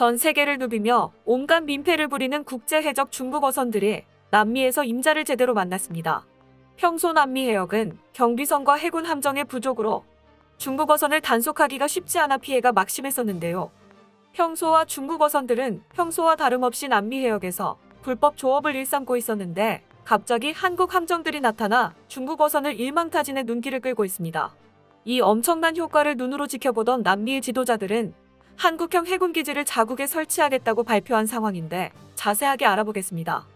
전 세계를 누비며 온갖 민폐를 부리는 국제 해적 중국 어선들이 남미에서 임자를 제대로 만났습니다. 평소 남미 해역은 경비선과 해군 함정의 부족으로 중국 어선을 단속하기가 쉽지 않아 피해가 막심했었는데요. 평소와 중국 어선들은 평소와 다름없이 남미 해역에서 불법 조업을 일삼고 있었는데 갑자기 한국 함정들이 나타나 중국 어선을 일망타진의 눈길을 끌고 있습니다. 이 엄청난 효과를 눈으로 지켜보던 남미의 지도자들은 한국형 해군 기지를 자국에 설치하겠다고 발표한 상황인데 자세하게 알아보겠습니다.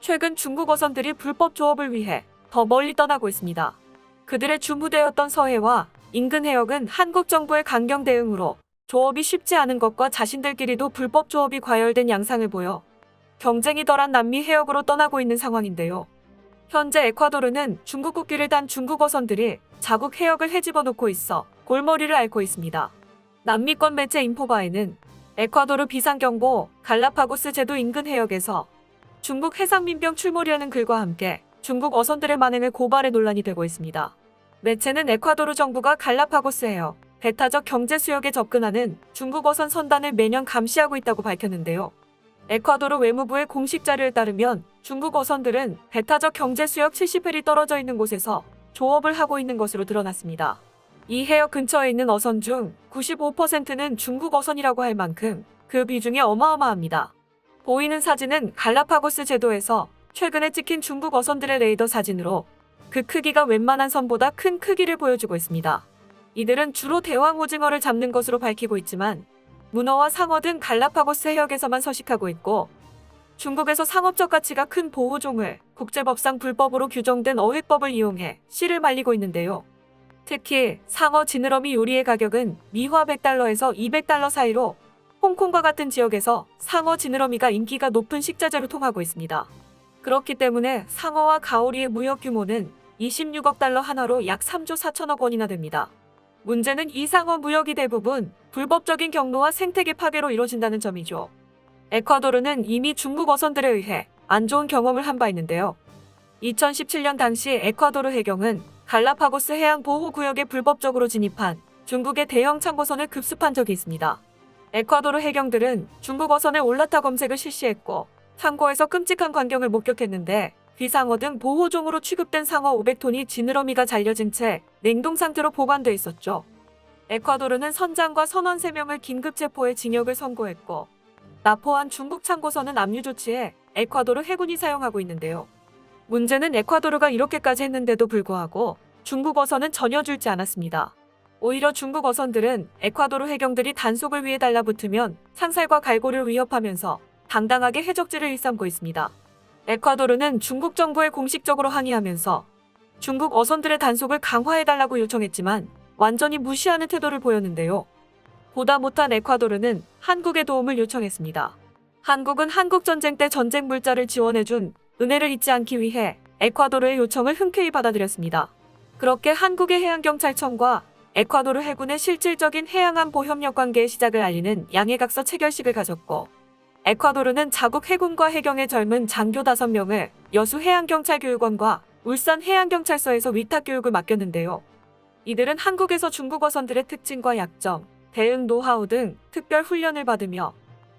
최근 중국 어선들이 불법 조업을 위해 더 멀리 떠나고 있습니다. 그들의 주무대였던 서해와 인근 해역은 한국 정부의 강경 대응으로 조업이 쉽지 않은 것과 자신들끼리도 불법 조업이 과열된 양상을 보여 경쟁이 덜한 남미 해역으로 떠나고 있는 상황인데요. 현재 에콰도르는 중국 국기를 단 중국 어선들이 자국 해역을 헤집어 놓고 있어 골머리를 앓고 있습니다. 남미권 매체 인포바에는 에콰도르 비상경보 갈라파고스 제도 인근 해역에서 중국 해상민병 출몰이라는 글과 함께 중국 어선들의 만행을 고발해 논란이 되고 있습니다. 매체는 에콰도르 정부가 갈라파고스 해역 배타적 경제 수역에 접근하는 중국 어선 선단을 매년 감시하고 있다고 밝혔는데요. 에콰도르 외무부의 공식 자료에 따르면 중국 어선들은 배타적 경제 수역 70헬이 떨어져 있는 곳에서 조업을 하고 있는 것으로 드러났습니다. 이 해역 근처에 있는 어선 중 95%는 중국 어선이라고 할 만큼 그 비중이 어마어마합니다. 보이는 사진은 갈라파고스 제도에서 최근에 찍힌 중국 어선들의 레이더 사진으로 그 크기가 웬만한 선보다 큰 크기를 보여주고 있습니다. 이들은 주로 대왕 오징어를 잡는 것으로 밝히고 있지만 문어와 상어 등 갈라파고스 해역에서만 서식하고 있고 중국에서 상업적 가치가 큰 보호종을 국제법상 불법으로 규정된 어획법을 이용해 씨를 말리고 있는데요. 특히 상어 지느러미 요리의 가격은 미화 100달러에서 200달러 사이로 홍콩과 같은 지역에서 상어 지느러미가 인기가 높은 식자재로 통하고 있습니다. 그렇기 때문에 상어와 가오리의 무역 규모는 26억 달러 하나로 약 3조 4천억 원이나 됩니다. 문제는 이 상어 무역이 대부분 불법적인 경로와 생태계 파괴로 이루어진다는 점이죠. 에콰도르는 이미 중국 어선들에 의해 안 좋은 경험을 한 바 있는데요. 2017년 당시 에콰도르 해경은 갈라파고스 해양 보호 구역에 불법적으로 진입한 중국의 대형 창고선을 급습한 적이 있습니다. 에콰도르 해경들은 중국 어선의 올라타 검색을 실시했고 창고에서 끔찍한 광경을 목격했는데 귀상어 등 보호종으로 취급된 상어 500톤이 지느러미가 잘려진 채 냉동 상태로 보관돼 있었죠. 에콰도르는 선장과 선원 3명을 긴급 체포해 징역을 선고했고 납포한 중국 창고선은 압류 조치에 에콰도르 해군이 사용하고 있는데요. 문제는 에콰도르가 이렇게까지 했는데도 불구하고 중국 어선은 전혀 줄지 않았습니다. 오히려 중국 어선들은 에콰도르 해경들이 단속을 위해 달라붙으면 상살과 갈고를 위협하면서 당당하게 해적지를 일삼고 있습니다. 에콰도르는 중국 정부에 공식적으로 항의하면서 중국 어선들의 단속을 강화해달라고 요청했지만 완전히 무시하는 태도를 보였는데요. 보다 못한 에콰도르는 한국의 도움을 요청했습니다. 한국은 한국전쟁 때 전쟁 물자를 지원해준 은혜를 잊지 않기 위해 에콰도르의 요청을 흔쾌히 받아들였습니다. 그렇게 한국의 해양경찰청과 에콰도르 해군의 실질적인 해양안 보 협력 관계의 시작을 알리는 양해각서 체결식을 가졌고 에콰도르는 자국 해군과 해경의 젊은 장교 5명을 여수 해양경찰교육원과 울산 해양경찰서에서 위탁교육을 맡겼는데요. 이들은 한국에서 중국 어선들의 특징과 약점, 대응 노하우 등 특별 훈련을 받으며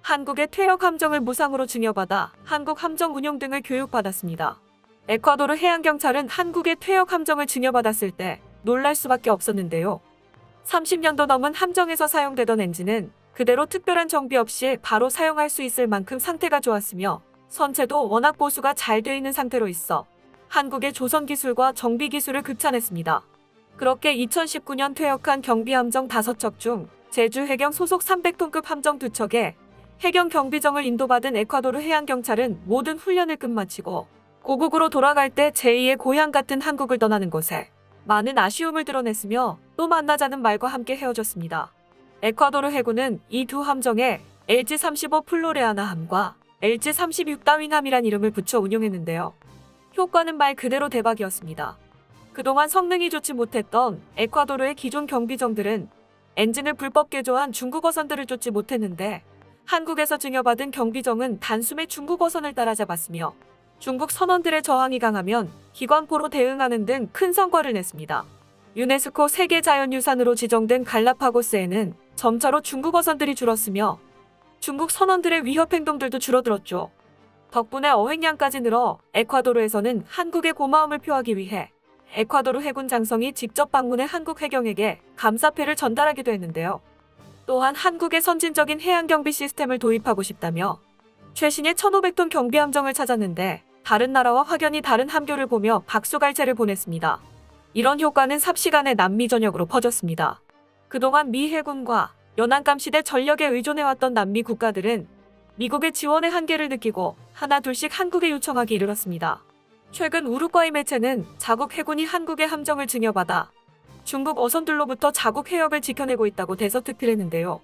한국의 퇴역 함정을 무상으로 증여받아 한국 함정 운용 등을 교육받았습니다. 에콰도르 해양경찰은 한국의 퇴역 함정을 증여받았을 때 놀랄 수밖에 없었는데요. 30년도 넘은 함정에서 사용되던 엔진은 그대로 특별한 정비 없이 바로 사용할 수 있을 만큼 상태가 좋았으며 선체도 워낙 보수가 잘 돼 있는 상태로 있어 한국의 조선 기술과 정비 기술을 극찬했습니다. 그렇게 2019년 퇴역한 경비 함정 5척 중 제주 해경 소속 300톤급 함정 2척에 해경 경비정을 인도받은 에콰도르 해양경찰은 모든 훈련을 끝마치고 고국으로 돌아갈 때 제2의 고향 같은 한국을 떠나는 것에 많은 아쉬움을 드러냈으며 또 만나자는 말과 함께 헤어졌습니다. 에콰도르 해군은 이 두 함정에 LG-35 플로레아나 함과 LG-36 따윙함이란 이름을 붙여 운용했는데요. 효과는 말 그대로 대박이었습니다. 그동안 성능이 좋지 못했던 에콰도르의 기존 경비정들은 엔진을 불법 개조한 중국 어선들을 쫓지 못했는데 한국에서 증여받은 경비정은 단숨에 중국 어선을 따라잡았으며 중국 선원들의 저항이 강하면 기관포로 대응하는 등 큰 성과를 냈습니다. 유네스코 세계자연유산으로 지정된 갈라파고스에는 점차로 중국 어선들이 줄었으며 중국 선원들의 위협 행동들도 줄어들었죠. 덕분에 어획량까지 늘어 에콰도르에서는 한국의 고마움을 표하기 위해 에콰도르 해군 장성이 직접 방문해 한국 해경에게 감사패를 전달하기도 했는데요. 또한 한국의 선진적인 해양 경비 시스템을 도입하고 싶다며 최신의 1500톤 경비 함정을 찾았는데 다른 나라와 확연히 다른 함교를 보며 박수갈채를 보냈습니다. 이런 효과는 삽시간에 남미 전역으로 퍼졌습니다. 그동안 미 해군과 연안 감 시대 전력에 의존해왔던 남미 국가들은 미국의 지원의 한계를 느끼고 하나 둘씩 한국에 요청하기 이르렀습니다. 최근 우루과이 매체는 자국 해군이 한국의 함정을 증여받아 중국 어선들로부터 자국 해역을 지켜내고 있다고 대서특필했는데요.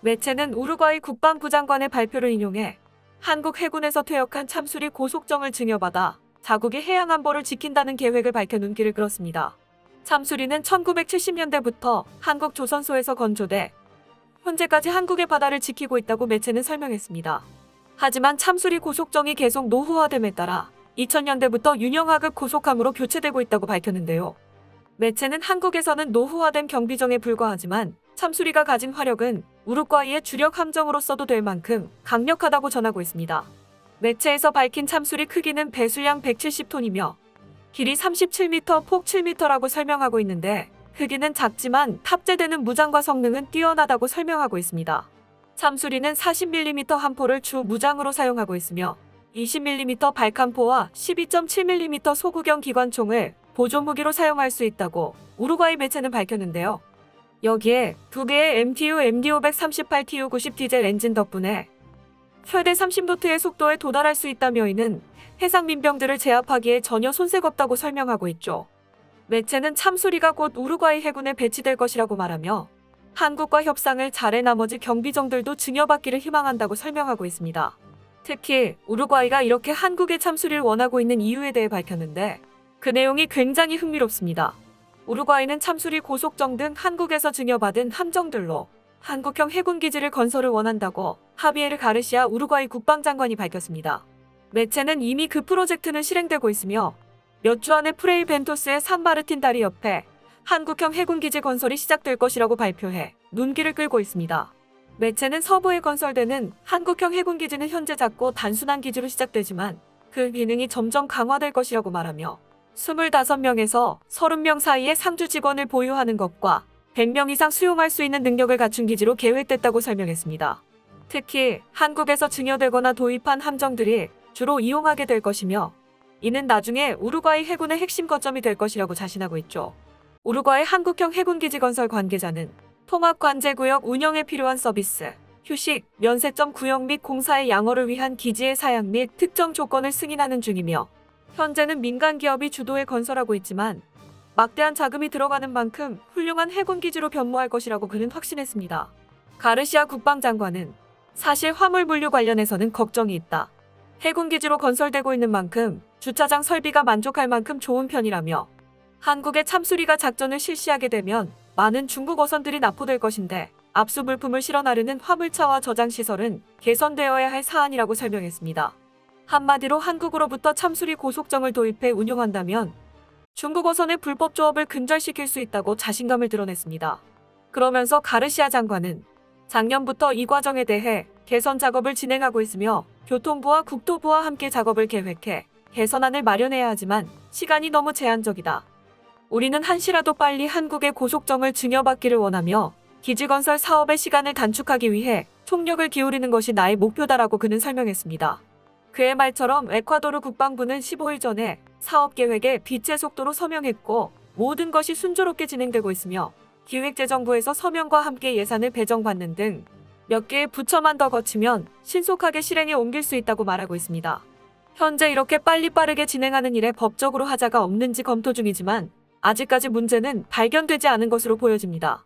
매체는 우루과이 국방부 장관의 발표를 인용해 한국 해군에서 퇴역한 참수리 고속정을 증여받아 자국의 해양 안보를 지킨다는 계획을 밝혀 눈길을 끌었습니다. 참수리는 1970년대부터 한국 조선소에서 건조돼 현재까지 한국의 바다를 지키고 있다고 매체는 설명했습니다. 하지만 참수리 고속정이 계속 노후화됨에 따라 2000년대부터 윤영하급 고속함으로 교체되고 있다고 밝혔는데요. 매체는 한국에서는 노후화된 경비정에 불과하지만 참수리가 가진 화력은 우루과이의 주력 함정으로서도 될 만큼 강력하다고 전하고 있습니다. 매체에서 밝힌 참수리 크기는 배수량 170톤이며 길이 37m, 폭 7m라고 설명하고 있는데 크기는 작지만 탑재되는 무장과 성능은 뛰어나다고 설명하고 있습니다. 참수리는 40mm 함포를 주 무장으로 사용하고 있으며 20mm 발칸포와 12.7mm 소구경 기관총을 보조 무기로 사용할 수 있다고 우루과이 매체는 밝혔는데요. 여기에 두 개의 MTU MD538 TU90 디젤 엔진 덕분에 최대 30노트의 속도에 도달할 수 있다며 이는 해상 민병들을 제압하기에 전혀 손색 없다고 설명하고 있죠. 매체는 참수리가 곧 우루과이 해군에 배치될 것이라고 말하며 한국과 협상을 잘해 나머지 경비정들도 증여받기를 희망한다고 설명하고 있습니다. 특히 우루과이가 이렇게 한국의 참수리를 원하고 있는 이유에 대해 밝혔는데 그 내용이 굉장히 흥미롭습니다. 우루과이는 참수리 고속정 등 한국에서 증여받은 함정들로 한국형 해군 기지를 건설을 원한다고 하비에르 가르시아 우루과이 국방장관이 밝혔습니다. 매체는 이미 그 프로젝트는 실행되고 있으며 몇 주 안에 프레이 벤토스의 산마르틴 다리 옆에 한국형 해군 기지 건설이 시작될 것이라고 발표해 눈길을 끌고 있습니다. 매체는 서부에 건설되는 한국형 해군 기지는 현재 작고 단순한 기지로 시작되지만 그 기능이 점점 강화될 것이라고 말하며 25명에서 30명 사이의 상주 직원을 보유하는 것과 100명 이상 수용할 수 있는 능력을 갖춘 기지로 계획됐다고 설명했습니다. 특히 한국에서 증여되거나 도입한 함정들이 주로 이용하게 될 것이며 이는 나중에 우루과이 해군의 핵심 거점이 될 것이라고 자신하고 있죠. 우루과이 한국형 해군기지 건설 관계자는 통합관제구역 운영에 필요한 서비스, 휴식, 면세점 구역 및 공사의 양호를 위한 기지의 사양 및 특정 조건을 승인하는 중이며 현재는 민간 기업이 주도해 건설하고 있지만 막대한 자금이 들어가는 만큼 훌륭한 해군 기지로 변모할 것이라고 그는 확신했습니다. 가르시아 국방장관은 사실 화물 물류 관련해서는 걱정이 있다. 해군 기지로 건설되고 있는 만큼 주차장 설비가 만족할 만큼 좋은 편이라며 한국의 참수리가 작전을 실시하게 되면 많은 중국 어선들이 납포될 것인데 압수 물품을 실어 나르는 화물차와 저장 시설은 개선되어야 할 사안이라고 설명했습니다. 한마디로 한국으로부터 참수리 고속정을 도입해 운영한다면 중국 어선의 불법 조업을 근절시킬 수 있다고 자신감을 드러냈습니다. 그러면서 가르시아 장관은 작년부터 이 과정에 대해 개선 작업을 진행하고 있으며 교통부와 국토부와 함께 작업을 계획해 개선안을 마련해야 하지만 시간이 너무 제한적이다. 우리는 한시라도 빨리 한국의 고속정을 증여받기를 원하며 기지 건설 사업의 시간을 단축하기 위해 총력을 기울이는 것이 나의 목표다라고 그는 설명했습니다. 그의 말처럼 에콰도르 국방부는 15일 전에 사업 계획에 빛의 속도로 서명했고 모든 것이 순조롭게 진행되고 있으며 기획재정부에서 서명과 함께 예산을 배정받는 등 몇 개의 부처만 더 거치면 신속하게 실행에 옮길 수 있다고 말하고 있습니다. 현재 이렇게 빨리 빠르게 진행하는 일에 법적으로 하자가 없는지 검토 중이지만 아직까지 문제는 발견되지 않은 것으로 보여집니다.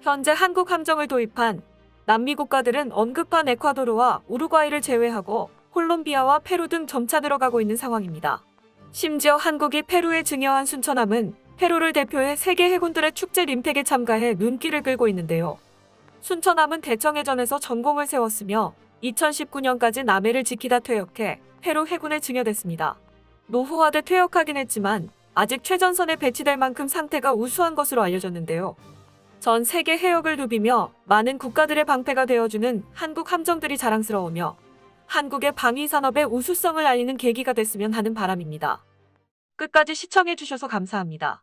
현재 한국 함정을 도입한 남미 국가들은 언급한 에콰도르와 우루과이를 제외하고 콜롬비아와 페루 등 점차 늘어가고 있는 상황입니다. 심지어 한국이 페루에 증여한 순천함은 페루를 대표해 세계 해군들의 축제 림팩에 참가해 눈길을 끌고 있는데요. 순천함은 대청해전에서 전공을 세웠으며 2019년까지 남해를 지키다 퇴역해 페루 해군에 증여됐습니다. 노후화돼 퇴역하긴 했지만 아직 최전선에 배치될 만큼 상태가 우수한 것으로 알려졌는데요. 전 세계 해역을 누비며 많은 국가들의 방패가 되어주는 한국 함정들이 자랑스러우며 한국의 방위 산업의 우수성을 알리는 계기가 됐으면 하는 바람입니다. 끝까지 시청해주셔서 감사합니다.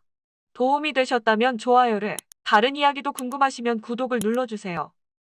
도움이 되셨다면 좋아요를, 다른 이야기도 궁금하시면 구독을 눌러주세요.